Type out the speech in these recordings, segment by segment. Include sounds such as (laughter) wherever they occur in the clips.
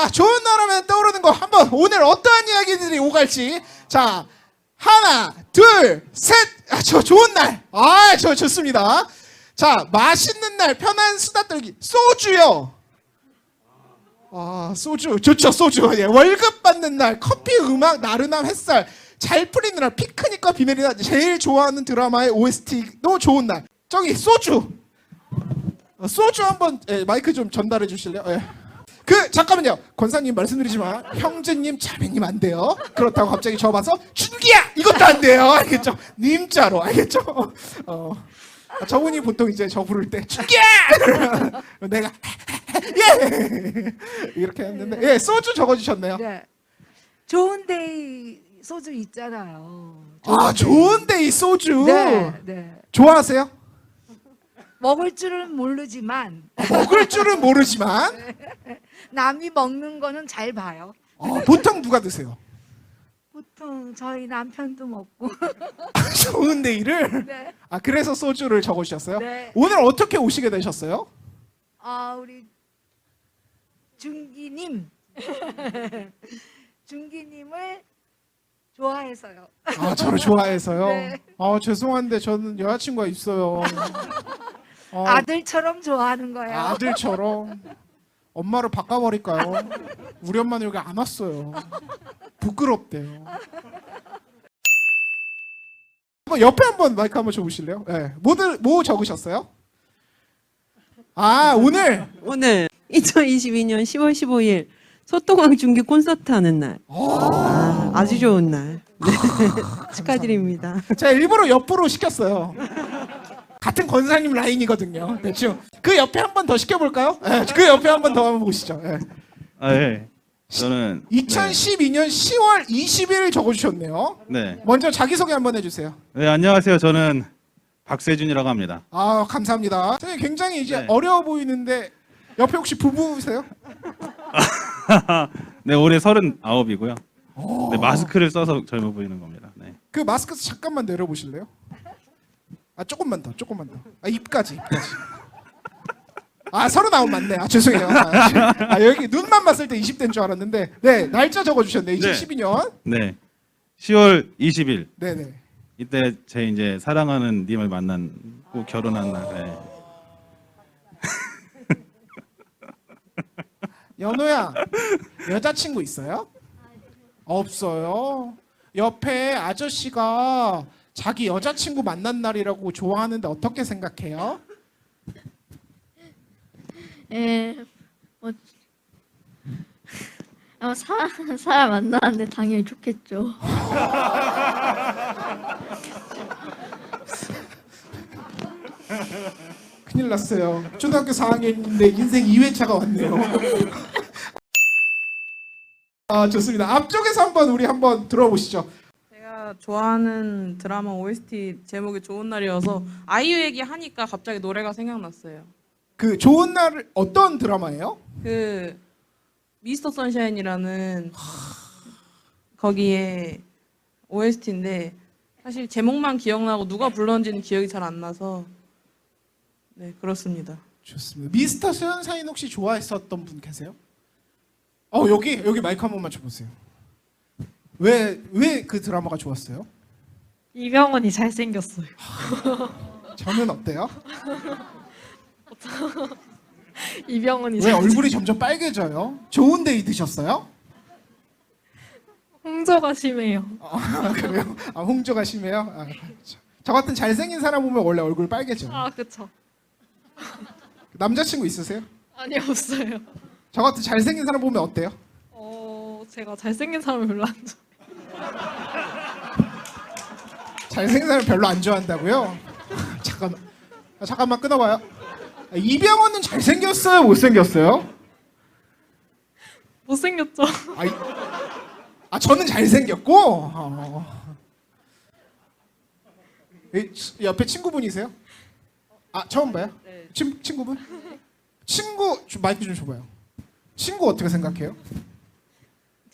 자, 좋은 날 하면 떠오르는 거 한번 오늘 어떠한 이야기들이 오갈지. 자, 하나, 둘, 셋. 아, 저 좋은 날. 아, 저 좋습니다. 자, 맛있는 날, 편한 수다 떨기. 소주요. 아, 소주. 좋죠, 소주. 예, 월급 받는 날, 커피, 음악, 나른함, 햇살. 잘 풀리는 날, 피크닉과 비밀이 날. 제일 좋아하는 드라마의 OST도 좋은 날. 저기, 소주. 어, 소주 한번 예, 마이크 좀 전달해 주실래요? 예. 그 잠깐만요. 권사님 말씀드리지만 형제님 자매님 안 돼요. 그렇다고 갑자기 저 봐서 준기야 이것도 안 돼요. 알겠죠? 님자로 알겠죠? 어. 아, 저분이 보통 이제 저 부를 때 준기야 (laughs) 내가 예 이렇게 했는데 예 소주 적어주셨네요. 네. 좋은 데이 소주 있잖아요. 아 데이. 좋은 데 이 소주 네, 네. 좋아하세요? 먹을 줄은 모르지만 먹을 줄은 모르지만 (laughs) 남이 먹는 거는 잘 봐요. 어, 보통 누가 드세요? 보통 저희 남편도 먹고. (laughs) 좋은 데 이를 네. 아 그래서 소주를 적어주셨어요? 네. 오늘 어떻게 오시게 되셨어요? 아 우리 준기님, 준기님을 (laughs) 좋아해서요. 아 저를 좋아해서요. 네. 아 죄송한데 저는 여자친구가 있어요. (laughs) 어, 아들처럼 좋아하는 거예요. 아들처럼 엄마를 바꿔버릴까요? 우리 엄마는 여기 안 왔어요. 부끄럽대요. 한번 옆에 한번 마이크 한번 줘보실래요? 네. 뭐들 뭐 적으셨어요? 아 오늘 오늘 2022년 10월 15일 소통왕 중기 콘서트 하는 날. 아, 아주 좋은 날. 네. (laughs) 축하드립니다. 제가 일부러 옆으로 시켰어요. 같은 권사님 라인이거든요. 대충 그 옆에 한 번 더 시켜볼까요? 네, 그 옆에 한 번 더 한번 보시죠. 네. 아 예. 저는 2012년 10월 20일 적어주셨네요. 네. 먼저 자기소개 한번 해주세요. 네 안녕하세요. 저는 박세준이라고 합니다. 아 감사합니다. 선생님 굉장히 이제 네. 어려워 보이는데 옆에 혹시 부부세요? (laughs) 네 올해 서른 아홉이고요. 네, 마스크를 써서 젊어 보이는 겁니다. 네. 그 마스크 잠깐만 내려보실래요? 아 조금만 더, 조금만 더. 아 입까지, 입까지. 아 서른아홉 맞네. 아 죄송해요. 아, 아, 여기 눈만 봤을 때 20대인 줄 알았는데, 네 날짜 적어주셨네. 2012년. 네. 10월 20일 네 네. 이때 제 이제 사랑하는 님을 만난 고 결혼한 날. 네. (laughs) 연호야 여자친구 있어요? 없어요. 옆에 아저씨가 자기 여자친구 만난 날이라고 좋아하는데 어떻게 생각해요? 예, 뭐, 아, 사, 사람 만나는데 당연히 좋겠죠. (laughs) 큰일 났어요. 초등학교 4학년인데 인생 2회차가 왔네요. (laughs) 아 좋습니다. 앞쪽에서 한번 우리 한번 들어보시죠. 제가 좋아하는 드라마 OST 제목이 좋은 날이어서 아이유 얘기 하니까 갑자기 노래가 생각났어요. 그 좋은 날 어떤 드라마예요? 그 미스터 선샤인이라는 거기에 OST인데 사실 제목만 기억나고 누가 불렀는지는 기억이 잘 안 나서 네 그렇습니다. 좋습니다. 미스터 수연사인 혹시 좋아했었던 분 계세요? 어 여기 여기 마이크 한 번만 줘보세요. 왜 왜 그 드라마가 좋았어요? 이병헌이 잘생겼어요. 저는 어때요? (laughs) 이병헌이 왜 얼굴이 점점 빨개져요? 좋은 데이 드셨어요? 홍조가 심해요. 아, (laughs) 그래요? 아, 홍조가 심해요? 아, 저, 저 같은 잘생긴 사람 보면 원래 얼굴 빨개져. 아, 그쵸. 남자친구 있으세요? 아니, 없어요. 저 같은 잘생긴 사람 보면 어때요? 어, 제가 잘생긴 사람을 별로 안 좋아. 잘생긴 사람 별로 안 좋아한다고요? (laughs) 잠깐만, 아, 잠깐만 끊어봐요. 아, 이병헌은 잘생겼어요? 못생겼어요? 못생겼죠? 아, 이, 아 저는 잘생겼고 어. 이, 치- 옆에 친구분이세요? 아 처음 봐요? 친, 친구분? 친구 좀 마이크 좀 줘봐요. 친구 어떻게 생각해요?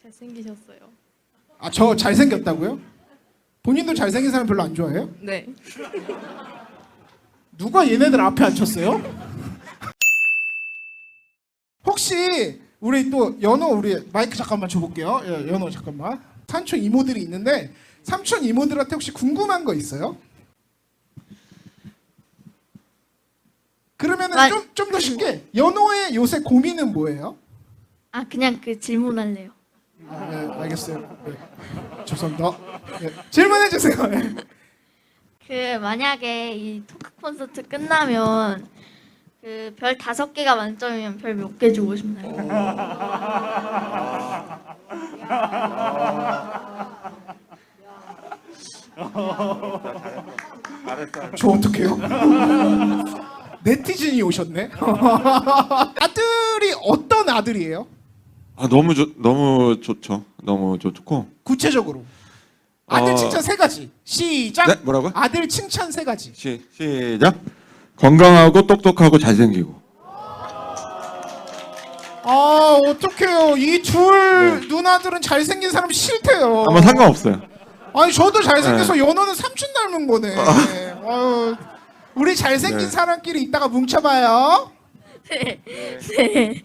잘생기셨어요. 아 저 잘생겼다고요? 본인도 잘생긴 사람 별로 안 좋아해요? 네 누가 얘네들 앞에 앉혔어요? 혹시 우리 또 연호 우리 마이크 잠깐만 줘볼게요. 예, 연호 잠깐만. 삼촌 이모들이 있는데 삼촌 이모들한테 혹시 궁금한 거 있어요? 그러면은 말- 좀 좀 더 쉽게 연호의 요새 고민은 뭐예요? 아 그냥 그 질문할래요. 아, 네, 알겠어요. 네. 죄송합니다. 네, 질문해 주세요. 네. 그 만약에 이 토크 콘서트 끝나면 그 별 다섯 개가 만점이면 별 몇 개 주고 싶나요? 저 어떡해요? 네티즌이 오셨네. (laughs) 아들이 어떤 아들이에요? 아 너무 좋 너무 좋죠. 너무 좋고. 구체적으로 아들 어. 칭찬 세 가지. 시작. 네 뭐라고? 아들 칭찬 세 가지. 시 시작. 건강하고 똑똑하고 잘생기고. 아 어떡해요. 이 둘 누나들은 잘생긴 사람 싫대요. 아무 상관없어요. 아니 저도 잘생겨서 연호는 삼촌 닮은 거네. 아유, 우리 잘생긴 네. 사람끼리 이따가 뭉쳐봐요. 네. 네.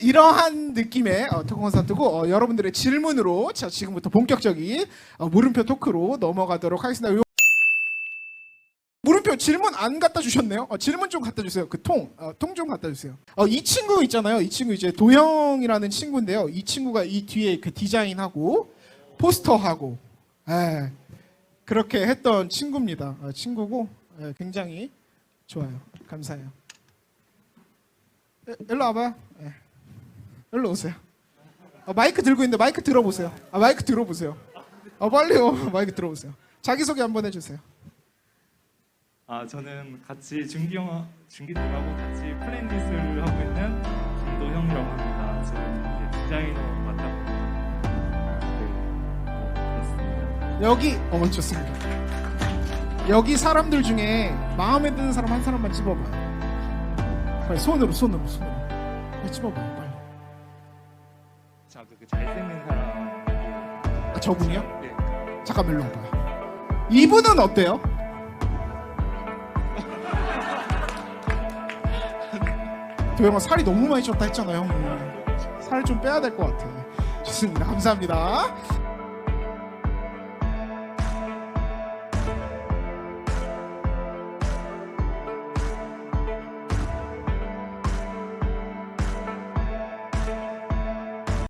이러한 느낌의 어, 토크 콘서트고 어, 여러분들의 질문으로 자 지금부터 본격적인 어, 물음표 토크로 넘어가도록 하겠습니다. 요- 물음표 질문 안 갖다 주셨네요. 어, 질문 좀 갖다 주세요. 그 통, 어, 통좀 갖다 주세요. 어, 이 친구 있잖아요. 이 친구 이제 도영이라는 친구인데요. 이 친구가 이 뒤에 그 디자인하고 포스터하고 예, 그렇게 했던 친구입니다. 어, 친구고 예, 굉장히 좋아요. 감사해요. 에, 일로 와봐요. 예. 일로 오세요. 아, 마이크 들고 있는데 마이크 들어보세요. 아, 마이크 들어보세요. 아, 빨리요. (laughs) 마이크 들어보세요. 자기소개 한번 해주세요. 아 저는 같이 준기 형 준기님하고 같이 플랜닛을 하고 있는 김도형이라고 합니다. 저는 이제 디자이너 어, 그렇습니다. 여기 어 좋습니다. 여기 사람들 중에 마음에 드는 사람 한 사람만 집어봐요. 빨리 손으로 손으로 손으로. 빨리 집어봐요. 빨리. 자그 그 잘생긴 사람 아, 저분이요? 네. 잠깐 일로 와봐요. 이분은 어때요? (laughs) 도영아 살이 너무 많이 쪘다 했잖아요. 살 좀 빼야 될 것 같아. 좋습니다. 감사합니다.